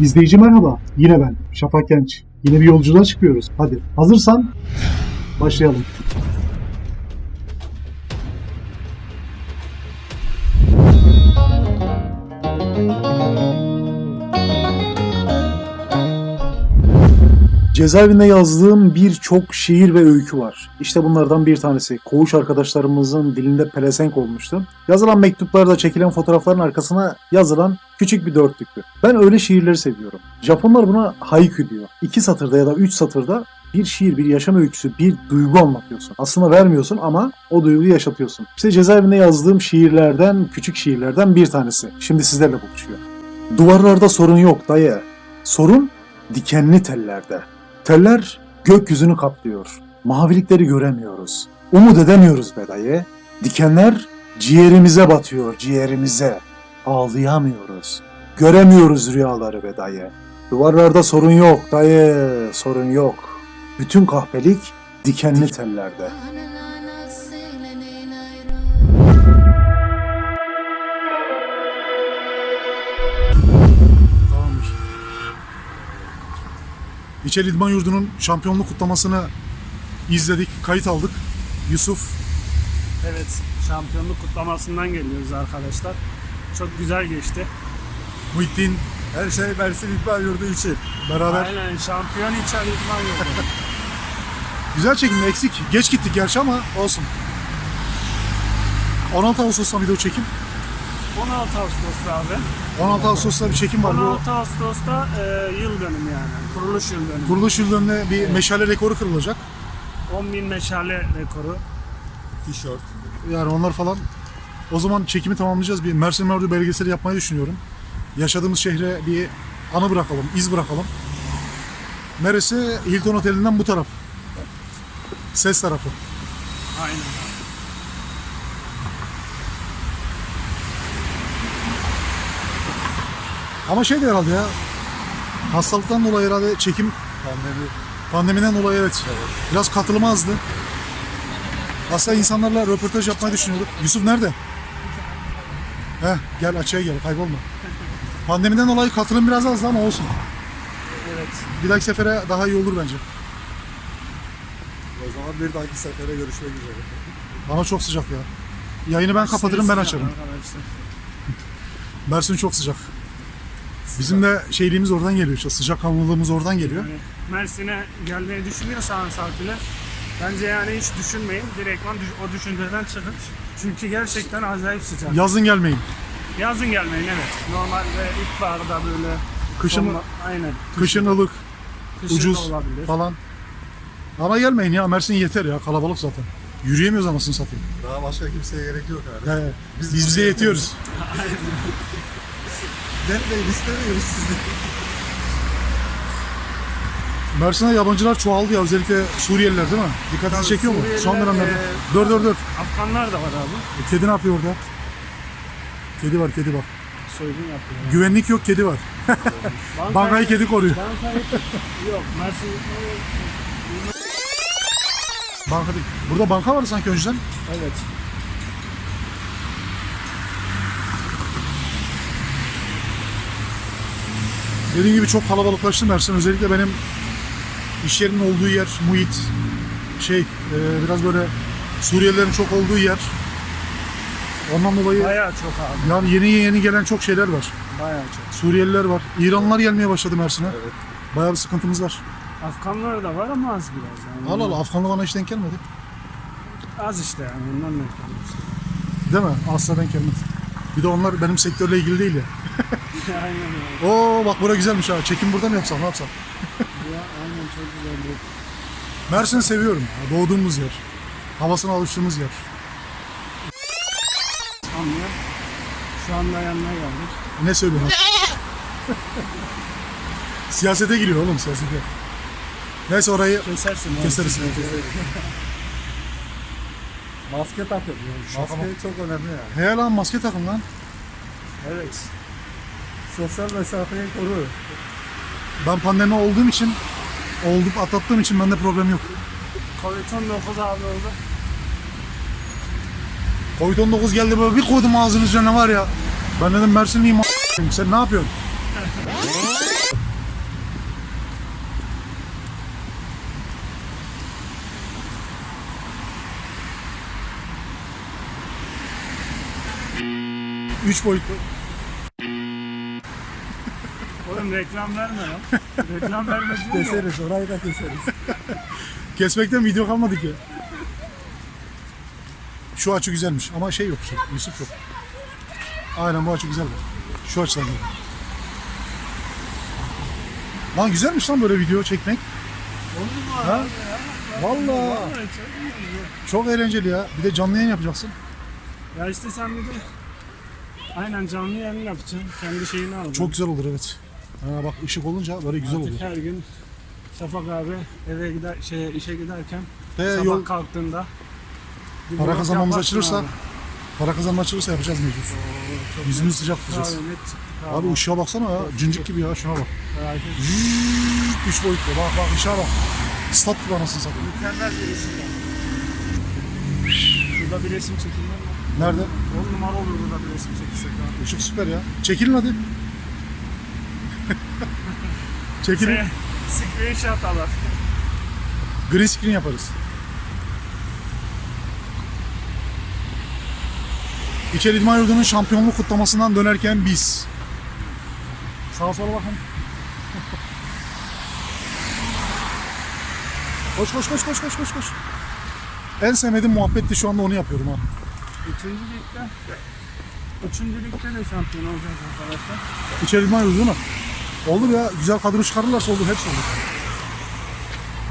İzleyici merhaba. Yine ben. Şafak Genç. Yine bir yolculuğa çıkıyoruz. Hadi. Hazırsan başlayalım. Cezaevinde yazdığım birçok şiir ve öykü var. İşte bunlardan bir tanesi. Koğuş arkadaşlarımızın dilinde pelesenk olmuştu. Yazılan mektuplarda çekilen fotoğrafların arkasına yazılan küçük bir dörtlüktü. Ben öyle şiirleri seviyorum. Japonlar buna haiku diyor. İki satırda ya da üç satırda bir şiir, bir yaşam öyküsü, bir duygu anlatıyorsun. Aslında vermiyorsun ama o duyguyu yaşatıyorsun. İşte cezaevinde yazdığım şiirlerden, küçük şiirlerden bir tanesi. Şimdi sizlerle buluşuyor. Duvarlarda sorun yok dayı. Sorun dikenli tellerde. Teller gökyüzünü kaplıyor. Mavilikleri göremiyoruz. Umut edemiyoruz be dayı. Dikenler ciğerimize batıyor, ciğerimize. Ağlayamıyoruz. Göremiyoruz rüyaları be dayı. Duvarlarda sorun yok dayı, sorun yok. Bütün kahpelik dikenli tellerde. İçeri İdman Yurdu'nun şampiyonluk kutlamasını izledik, kayıt aldık. Yusuf, Evet, şampiyonluk kutlamasından geliyoruz arkadaşlar. Çok güzel geçti. Muhittin Her şey Mersin İdman Yurdu için. beraber. Aynen, şampiyon içer idman yurdu. Güzel çekimdi, eksik. Geç gittik gerçi ama olsun. 16 Ağustos'ta video çekim. 16 Ağustos'ta abi. 16 Ağustos'ta bir çekim var. Bu 16 Ağustos'ta e, yıl dönümü yani. Kuruluş yıl dönümü. kuruluş yıl dönümünde bir meşale rekoru kırılacak. 10.000 meşale rekoru. Tişört. Yani onlar falan. O zaman çekimi tamamlayacağız. Bir Mersin Merdu belgeseli yapmayı düşünüyorum. Yaşadığımız şehre bir anı bırakalım, iz bırakalım. Neresi? Hilton Oteli'nden bu taraf. Ses tarafı. Aynen. Ama şey de herhalde ya. Hastalıktan dolayı herhalde çekim Pandemi. pandemiden dolayı evet. Biraz katılım azdı. Aslında insanlarla röportaj yapmayı düşünüyorduk. Yusuf nerede? Heh, gel açığa gel kaybolma. Pandemiden dolayı katılım biraz azdı ama olsun. Evet. Bir dahaki sefere daha iyi olur bence. O zaman bir dahaki sefere görüşmek üzere. Ama çok sıcak ya. Yayını ben kapatırım ben açarım. Mersin çok sıcak. Bizim de şeyliğimiz oradan geliyor işte sıcak kanlılığımız oradan geliyor. Yani Mersin'e gelmeyi düşünüyorsanız Sarpil'e bence yani hiç düşünmeyin. Direktman düş- o düşünceden çıkın. Çünkü gerçekten acayip sıcak. Yazın gelmeyin. Yazın gelmeyin evet. Normalde ilkbaharda böyle Kışın sonba- aynen. kışın ılık, Kışın da ucuz olabilir. falan. Ama gelmeyin ya Mersin yeter ya kalabalık zaten. Yürüyemiyoruz anasını satayım. Daha başka kimseye gerek yok abi. He, biz, biz bize yetiyoruz. Gelmeyin istemiyoruz sizi. Mersin'de yabancılar çoğaldı ya özellikle Suriyeliler değil mi? Dikkatinizi çekiyor mu? Son Suriyeliler, dönemlerde. e, Dur dur dur. Afganlar da var abi. E, Kedi ne yapıyor orada? Kedi var kedi var. Soygun yapıyor. Güvenlik yok kedi var. Bankayı- Bankayı kedi koruyor. Bankayı yok. Mersin Banka değil. Burada banka vardı sanki önceden. evet. Dediğim gibi çok kalabalıklaştı Mersin. Özellikle benim iş yerinin olduğu yer, muhit, şey e, biraz böyle Suriyelilerin çok olduğu yer. Ondan dolayı Bayağı çok abi. yani yeni yeni gelen çok şeyler var. Bayağı çok. Suriyeliler var. İranlılar gelmeye başladı Mersin'e. Evet. Bayağı bir sıkıntımız var. Afganlar da var ama az biraz yani. Allah Allah Afganlı bana hiç denk gelmedi. Az işte yani ondan ne işte. Değil mi? Asla denk gelmedi. Bir de onlar benim sektörle ilgili değil ya. aynen öyle. Oo bak bura güzelmiş ha. Çekim burada mı yapsam ne yapsam? Ya, aynen çok güzel bir Mersin'i seviyorum. ya. Doğduğumuz yer. Havasına alıştığımız yer. anlıyor. Şu anda yanına geldik. Ne söylüyorsun? siyasete giriyor oğlum siyasete. Neyse orayı Kesersin. keseriz. Maske takın. Maske çok önemli yani. He lan maske takın lan. Evet. Sosyal mesafeyi koru. Ben pandemi olduğum için, olduk atlattığım için bende problem yok. Covid-19 abi oldu. Covid-19 geldi böyle bir koydum ağzının üzerine var ya. Ben dedim Mersinliyim a**ayım. Sen ne yapıyorsun? 3 boyutlu. Oğlum reklam verme ya. reklam verme diyor mu? Keseriz orayı da keseriz. Kesmekten video kalmadı ki. Şu açı güzelmiş ama şey yok. Şey, Yusuf yok. Aynen bu açı güzel. bak. Şu açıdan. yok. Lan güzelmiş lan böyle video çekmek. Ha? Vallahi Vallahi çok iyi. çok eğlenceli ya. Bir de canlı yayın yapacaksın. Ya işte sen bir de Aynen canlı yayın yapacaksın. Kendi şeyini alacaksın. Çok güzel olur evet. Ha, bak ışık olunca böyle güzel Artık olur. her gün Şafak abi eve gider şey işe giderken He, sabah yol, kalktığında bir para vlog kazanmamız yaparsın açılırsa abi. para kazanma açılırsa yapacağız mecbur. Oo, çok net. sıcak tutacağız. Net çıktı. Abi ışığa baksana ya. Cincik gibi ya şuna bak. Etme. Üç boyutlu. Bak bak ışığa bak. Stat gibi anasını satayım. Mükemmel bir resim. ya. Şurada bir resim çekilmem var. Nerede? 10 numara olur burada bir resim çekilsek abi. Işık süper ya. Çekilin hadi. Çekilin. Şey, screenshot alır. Green screen yaparız. İçeri İdman Yurdu'nun şampiyonluk kutlamasından dönerken biz. Sağa sola bakın. koş koş koş koş koş koş koş. En sevmediğim muhabbetti şu anda onu yapıyorum ha. Üçüncü ligde Üçüncü ligde de şampiyon olacağız arkadaşlar. İdman Yurdu değil mi? Olur ya güzel kadro çıkarırlarsa olur hepsi olur.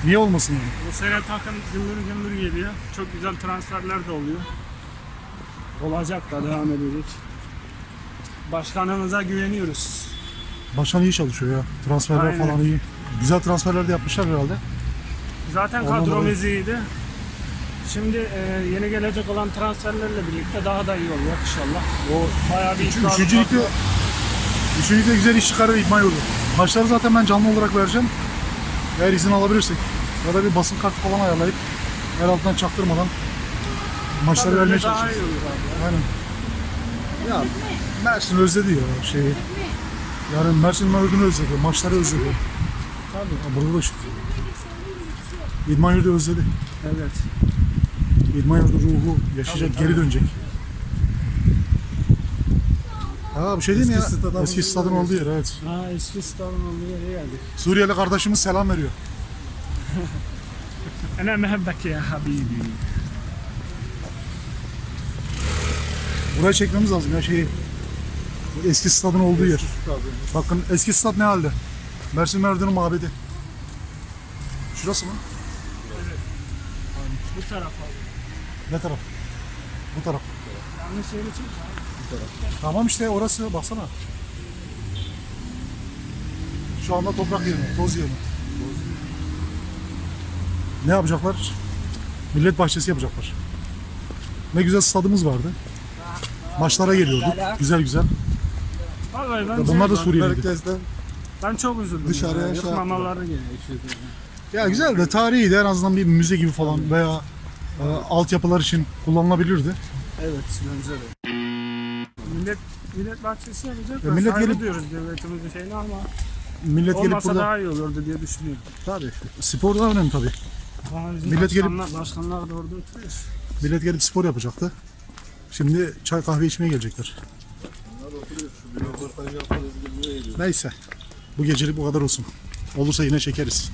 Niye olmasın yani? Bu sene takım gümbür gümbür geliyor. Çok güzel transferler de oluyor. Olacak da devam edecek. Başkanımıza güveniyoruz. Başkan iyi çalışıyor ya. Transferler Aynen. falan iyi. Güzel transferler de yapmışlar herhalde. Zaten Ondan kadro dolayı- iyiydi. Şimdi e, yeni gelecek olan transferlerle birlikte daha da iyi olacak inşallah. O bayağı bir iddialı Üçüncü ligde, üçüncü ligde güzel iş çıkarır İdman Yurdu. Maçları zaten ben canlı olarak vereceğim. Eğer izin alabilirsek. Ya da bir basın kartı falan ayarlayıp her altından çaktırmadan maçları Tabii vermeye öyle daha çalışacağız. iyi olur abi. Aynen. Ya Mersin özledi ya şeyi. Yani Mersin Yurdu'nu özledi. Maçları özledi. Tabii. Ya burada da işte. İdman Yurdu özledi. Evet. İdman Yurdu ruhu yaşayacak, geri dönecek. Ha bir şey değil mi ya? Eski stadın Eski olduğu stadın yer. olduğu yer evet. Ha eski stadın olduğu yere geldik. Suriyeli kardeşimiz selam veriyor. Ana mehabbeke ya habibi. Buraya çekmemiz lazım ya şeyi. Bu Eski stadın olduğu yer. Bakın eski stat ne halde? Mersin Merdin'in mabedi. Şurası mı? Bu taraf abi. Ne taraf? Bu taraf. Yanlış yeri çek. Tamam işte orası baksana. Şu anda toprak yeri, toz yeri. Ne yapacaklar? Millet bahçesi yapacaklar. Ne güzel stadımız vardı. Maçlara geliyorduk. Güzel güzel. Vallahi ben, Bunlar da Suriyeliydi. Merkezden ben çok üzüldüm. Dışarıya ya. şey Yıkmamaları gerekiyordu. Ya güzel de tarihiydi. En azından bir müze gibi falan veya e, altyapılar için kullanılabilirdi. Evet bence de. Millet, millet bahçesi yapacak. Ya millet millet gelip- diyoruz devletimizin şeyini ama Millet gelip olmasa burada... daha iyi olurdu diye düşünüyorum. Tabii. Spor da önemli tabii. Ama bizim Millet gelip- başkanlar, başkanlar da orada oturuyor. Millet gelip spor yapacaktı. Şimdi çay kahve içmeye gelecekler. Neyse. Bu gecelik bu kadar olsun. Olursa yine çekeriz.